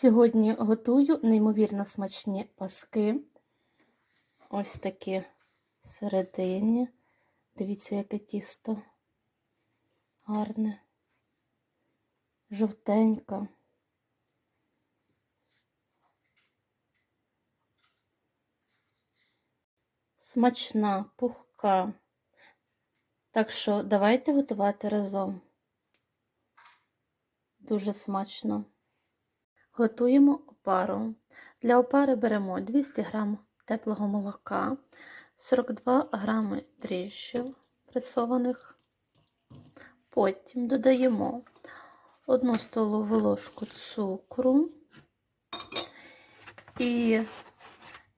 Сьогодні готую неймовірно смачні паски. Ось такі всередині. Дивіться, яке тісто гарне, жовтеньке. Смачна, пухка. Так що давайте готувати разом. Дуже смачно. Готуємо опару. Для опари беремо 200 г теплого молока, 42 г дріжджів пресованих. Потім додаємо 1 столову ложку цукру і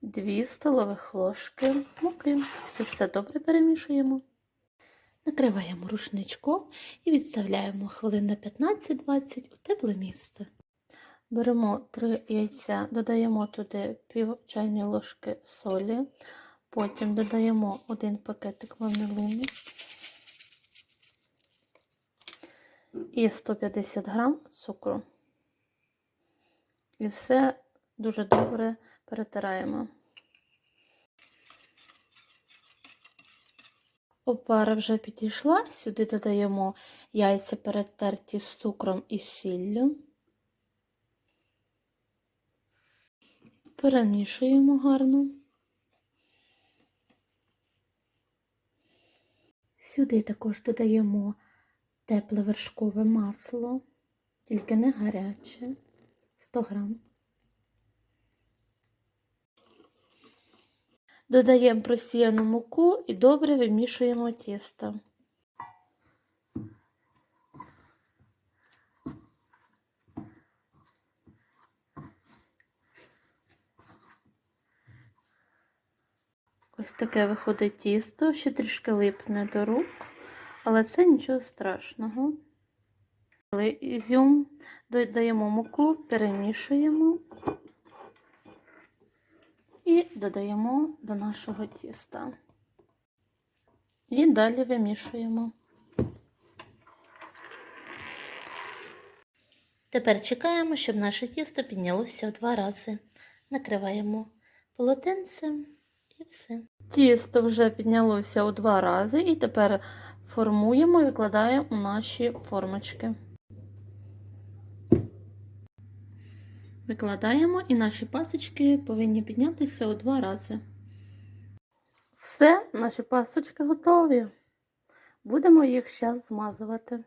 2 столових ложки муки. І все добре перемішуємо. Накриваємо рушничком і відставляємо хвилин на 15-20 у тепле місце. Беремо 3 яйця, додаємо туди пів чайної ложки солі, потім додаємо 1 пакетик ванилини і 150 грам цукру. І все дуже добре перетираємо. Опара вже підійшла, сюди додаємо яйця перетерті з цукром і сіллю. Перемішуємо гарно. Сюди також додаємо тепле вершкове масло, тільки не гаряче, 100 грам. Додаємо просіяну муку і добре вимішуємо тісто. Ось таке виходить тісто, ще трішки липне до рук, але це нічого страшного. Ізюм додаємо муку, перемішуємо і додаємо до нашого тіста. І далі вимішуємо. Тепер чекаємо, щоб наше тісто піднялося в два рази. Накриваємо полотенцем і все. Тісто вже піднялося у два рази, і тепер формуємо і викладаємо у наші формочки. Викладаємо і наші пасочки повинні піднятися у два рази. Все, наші пасочки готові. Будемо їх зараз змазувати.